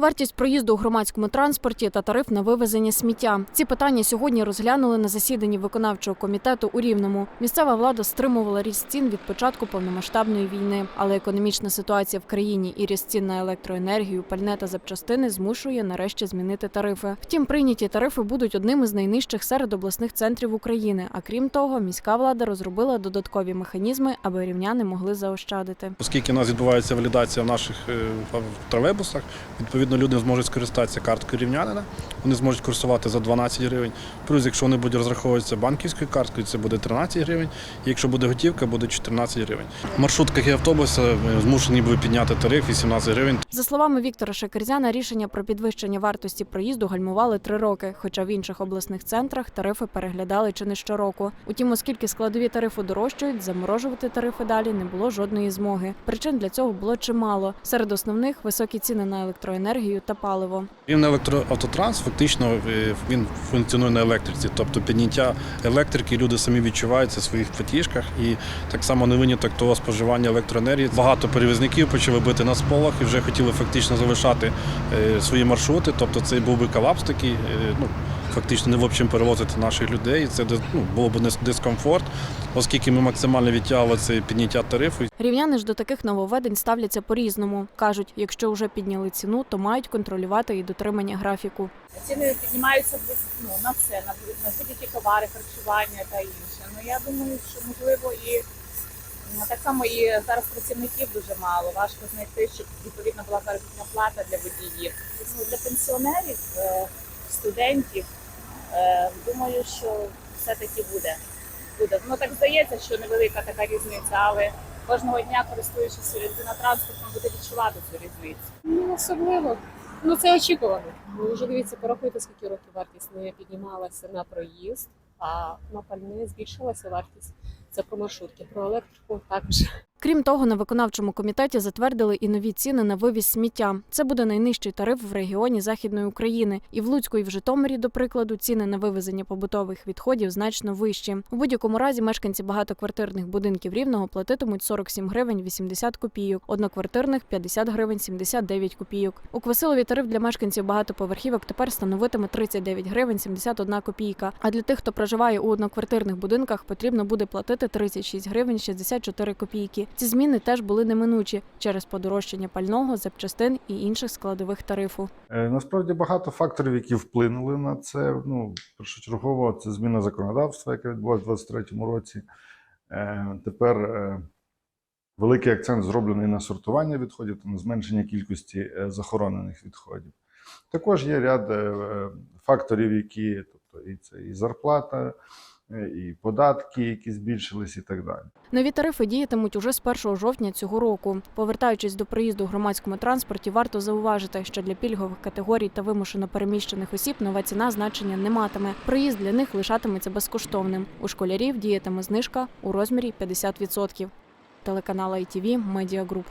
Вартість проїзду у громадському транспорті та тариф на вивезення сміття. Ці питання сьогодні розглянули на засіданні виконавчого комітету у Рівному. Місцева влада стримувала ріст цін від початку повномасштабної війни, але економічна ситуація в країні і ріст цін на електроенергію, пальне та запчастини змушує нарешті змінити тарифи. Втім, прийняті тарифи будуть одними з найнижчих серед обласних центрів України. А крім того, міська влада розробила додаткові механізми, аби рівняни могли заощадити. Оскільки у нас відбувається валідація в наших е, в тролейбусах, відповідно люди зможуть скористатися карткою рівнянина, вони зможуть курсувати за 12 гривень. Плюс, якщо вони будуть розраховуватися банківською карткою, це буде 13 гривень. І якщо буде готівка, буде 14 гривень. Маршрутках і автобусах е, змушені були підняти тариф 18 гривень. За словами Віктора Шекерзяна, рішення про підвищення вартості проїзду гальмували три роки, хоча в інших обласних центрах тарифи переглядали чи не щороку. Утім, оскільки складові тарифу дорожчають, заморожувати тарифи далі не було жодної змоги. Причин для цього було чимало. Серед основних високі ціни на електроенергію та паливо. Рівний електроавтотранс фактично е, він функціонує на електриці, тобто підняття електрики люди самі відчувають це в своїх платіжках. І так само не виняток того споживання електроенергії. Багато перевізників почали бити на сполох і вже хотіли фактично залишати е, свої маршрути. Тобто це був би колапс такий. е, Ну, Фактично не в общем перевозити наших людей. Це ну, було б дис- дискомфорт, оскільки ми максимально відтягували це підняття тарифу. Рівняни ж до таких нововведень ставляться по-різному. кажуть, якщо вже підняли ціну, то мають контролювати і дотримання графіку. Ціни піднімаються ну, на все, на, на будь-які товари, харчування та інше. Ну я думаю, що можливо і так само і зараз працівників дуже мало. Важко знайти, щоб відповідно була заробітна плата для водіїв. Для пенсіонерів, е, студентів, думаю, що все-таки буде. буде. Ну так здається, що невелика така різниця, але кожного дня користуючись транспортом, буде відчувати цю різницю. Ну, особливо. Ну, це очікувано. Ну, вже дивіться, порахуйте, скільки років вартість не піднімалася на проїзд, а на пальне збільшилася вартість. Це про маршрутки, про електрику також. Крім того, на виконавчому комітеті затвердили і нові ціни на вивіз сміття. Це буде найнижчий тариф в регіоні Західної України. І в Луцьку, і в Житомирі, до прикладу, ціни на вивезення побутових відходів значно вищі. У будь-якому разі мешканці багатоквартирних будинків рівного платитимуть 47 гривень 80 копійок, одноквартирних 50 гривень 79 копійок. У Квасилові тариф для мешканців багатоповерхівок тепер становитиме 39 гривень 71 копійка. А для тих, хто проживає у одноквартирних будинках, потрібно буде платити 36 гривень 64 копійки. Ці зміни теж були неминучі через подорожчання пального, запчастин і інших складових тарифу. Е, Насправді багато факторів, які вплинули на це. Ну, першочергово, це зміна законодавства, яке відбулася у 2023 році. Е, Тепер е, великий акцент зроблений на сортування відходів та на зменшення кількості захоронених відходів. Також є ряд факторів, які, тобто і це і зарплата, і податки, які збільшились, і так далі. Нові тарифи діятимуть уже з 1 жовтня цього року. Повертаючись до проїзду у громадському транспорті, варто зауважити, що для пільгових категорій та вимушено переміщених осіб нова ціна значення не матиме. Проїзд для них лишатиметься безкоштовним. У школярів діятиме знижка у розмірі 50%. Телеканал ITV Group.